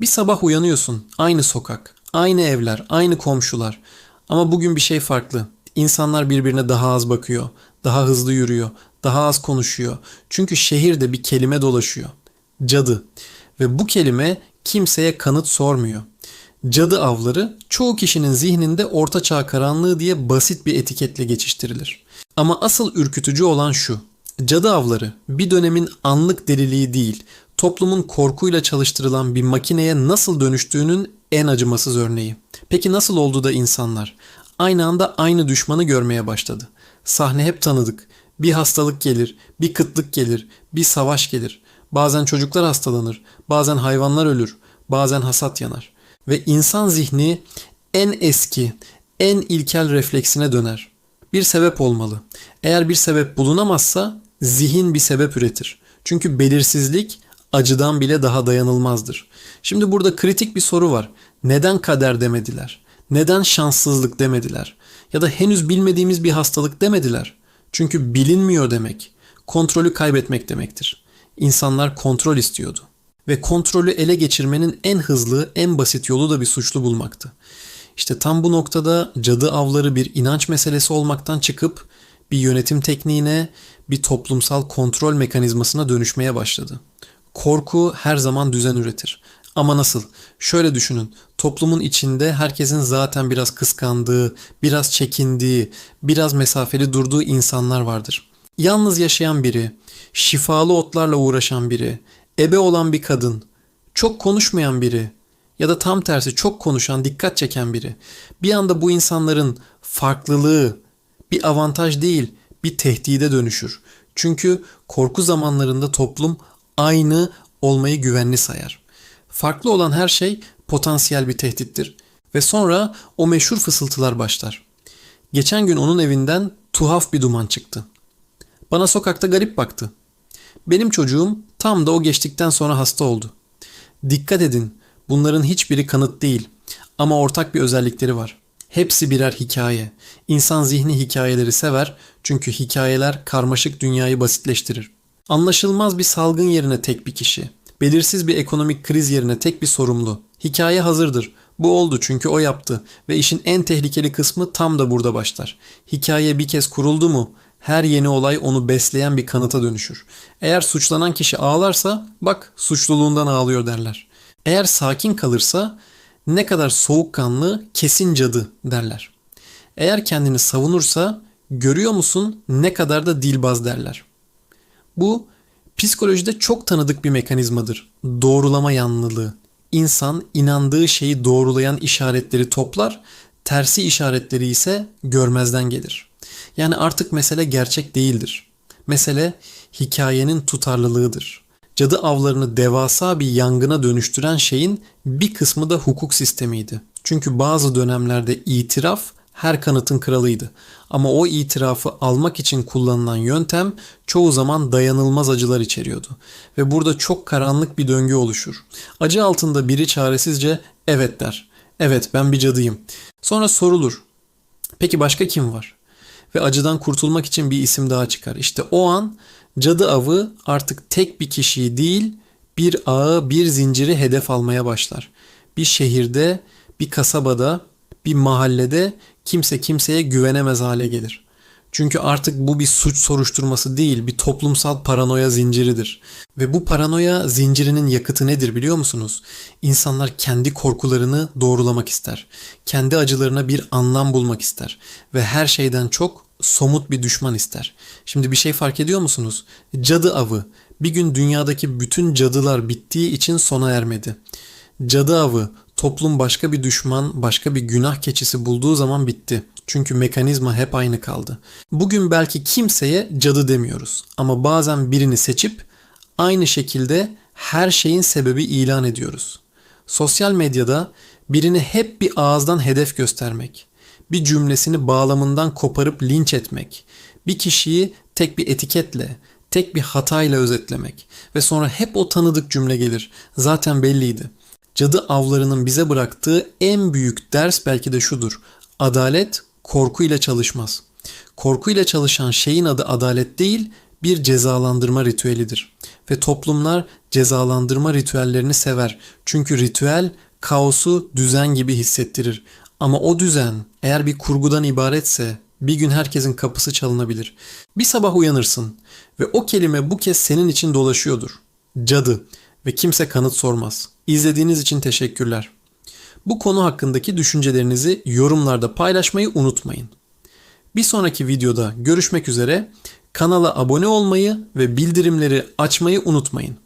Bir sabah uyanıyorsun. Aynı sokak, aynı evler, aynı komşular. Ama bugün bir şey farklı. İnsanlar birbirine daha az bakıyor, daha hızlı yürüyor, daha az konuşuyor. Çünkü şehirde bir kelime dolaşıyor. Cadı. Ve bu kelime kimseye kanıt sormuyor. Cadı avları çoğu kişinin zihninde ortaçağ karanlığı diye basit bir etiketle geçiştirilir. Ama asıl ürkütücü olan şu. Cadı avları bir dönemin anlık deliliği değil, toplumun korkuyla çalıştırılan bir makineye nasıl dönüştüğünün en acımasız örneği. Peki nasıl oldu da insanlar aynı anda aynı düşmanı görmeye başladı? Sahne hep tanıdık. Bir hastalık gelir, bir kıtlık gelir, bir savaş gelir. Bazen çocuklar hastalanır, bazen hayvanlar ölür, bazen hasat yanar. Ve insan zihni en eski, en ilkel refleksine döner. Bir sebep olmalı. Eğer bir sebep bulunamazsa zihin bir sebep üretir. Çünkü belirsizlik acıdan bile daha dayanılmazdır. Şimdi burada kritik bir soru var. Neden kader demediler? Neden şanssızlık demediler? Ya da henüz bilmediğimiz bir hastalık demediler? Çünkü bilinmiyor demek, kontrolü kaybetmek demektir. İnsanlar kontrol istiyordu. Ve kontrolü ele geçirmenin en hızlı, en basit yolu da bir suçlu bulmaktı. İşte tam bu noktada cadı avları bir inanç meselesi olmaktan çıkıp bir yönetim tekniğine, bir toplumsal kontrol mekanizmasına dönüşmeye başladı. Korku her zaman düzen üretir. Ama nasıl? Şöyle düşünün. Toplumun içinde herkesin zaten biraz kıskandığı, biraz çekindiği, biraz mesafeli durduğu insanlar vardır. Yalnız yaşayan biri, şifalı otlarla uğraşan biri, ebe olan bir kadın, çok konuşmayan biri ya da tam tersi çok konuşan, dikkat çeken biri. Bir anda bu insanların farklılığı bir avantaj değil, bir tehdide dönüşür. Çünkü korku zamanlarında toplum aynı olmayı güvenli sayar. Farklı olan her şey potansiyel bir tehdittir ve sonra o meşhur fısıltılar başlar. Geçen gün onun evinden tuhaf bir duman çıktı. Bana sokakta garip baktı. Benim çocuğum tam da o geçtikten sonra hasta oldu. Dikkat edin, bunların hiçbiri kanıt değil ama ortak bir özellikleri var. Hepsi birer hikaye. İnsan zihni hikayeleri sever çünkü hikayeler karmaşık dünyayı basitleştirir. Anlaşılmaz bir salgın yerine tek bir kişi, belirsiz bir ekonomik kriz yerine tek bir sorumlu. Hikaye hazırdır. Bu oldu çünkü o yaptı ve işin en tehlikeli kısmı tam da burada başlar. Hikaye bir kez kuruldu mu her yeni olay onu besleyen bir kanıta dönüşür. Eğer suçlanan kişi ağlarsa bak suçluluğundan ağlıyor derler. Eğer sakin kalırsa ne kadar soğukkanlı kesin cadı derler. Eğer kendini savunursa görüyor musun ne kadar da dilbaz derler. Bu psikolojide çok tanıdık bir mekanizmadır. Doğrulama yanlılığı. İnsan inandığı şeyi doğrulayan işaretleri toplar, tersi işaretleri ise görmezden gelir. Yani artık mesele gerçek değildir. Mesele hikayenin tutarlılığıdır. Cadı avlarını devasa bir yangına dönüştüren şeyin bir kısmı da hukuk sistemiydi. Çünkü bazı dönemlerde itiraf her kanıtın kralıydı. Ama o itirafı almak için kullanılan yöntem çoğu zaman dayanılmaz acılar içeriyordu. Ve burada çok karanlık bir döngü oluşur. Acı altında biri çaresizce evet der. Evet ben bir cadıyım. Sonra sorulur. Peki başka kim var? Ve acıdan kurtulmak için bir isim daha çıkar. İşte o an cadı avı artık tek bir kişiyi değil bir ağı bir zinciri hedef almaya başlar. Bir şehirde, bir kasabada, bir mahallede kimse kimseye güvenemez hale gelir. Çünkü artık bu bir suç soruşturması değil, bir toplumsal paranoya zinciridir. Ve bu paranoya zincirinin yakıtı nedir biliyor musunuz? İnsanlar kendi korkularını doğrulamak ister. Kendi acılarına bir anlam bulmak ister. Ve her şeyden çok somut bir düşman ister. Şimdi bir şey fark ediyor musunuz? Cadı avı bir gün dünyadaki bütün cadılar bittiği için sona ermedi. Cadı avı toplum başka bir düşman, başka bir günah keçisi bulduğu zaman bitti. Çünkü mekanizma hep aynı kaldı. Bugün belki kimseye cadı demiyoruz ama bazen birini seçip aynı şekilde her şeyin sebebi ilan ediyoruz. Sosyal medyada birini hep bir ağızdan hedef göstermek, bir cümlesini bağlamından koparıp linç etmek, bir kişiyi tek bir etiketle, tek bir hatayla özetlemek ve sonra hep o tanıdık cümle gelir. Zaten belliydi. Cadı avlarının bize bıraktığı en büyük ders belki de şudur. Adalet korku ile çalışmaz. Korku ile çalışan şeyin adı adalet değil, bir cezalandırma ritüelidir. Ve toplumlar cezalandırma ritüellerini sever. Çünkü ritüel kaosu düzen gibi hissettirir. Ama o düzen eğer bir kurgudan ibaretse bir gün herkesin kapısı çalınabilir. Bir sabah uyanırsın ve o kelime bu kez senin için dolaşıyordur. Cadı ve kimse kanıt sormaz. İzlediğiniz için teşekkürler. Bu konu hakkındaki düşüncelerinizi yorumlarda paylaşmayı unutmayın. Bir sonraki videoda görüşmek üzere. Kanala abone olmayı ve bildirimleri açmayı unutmayın.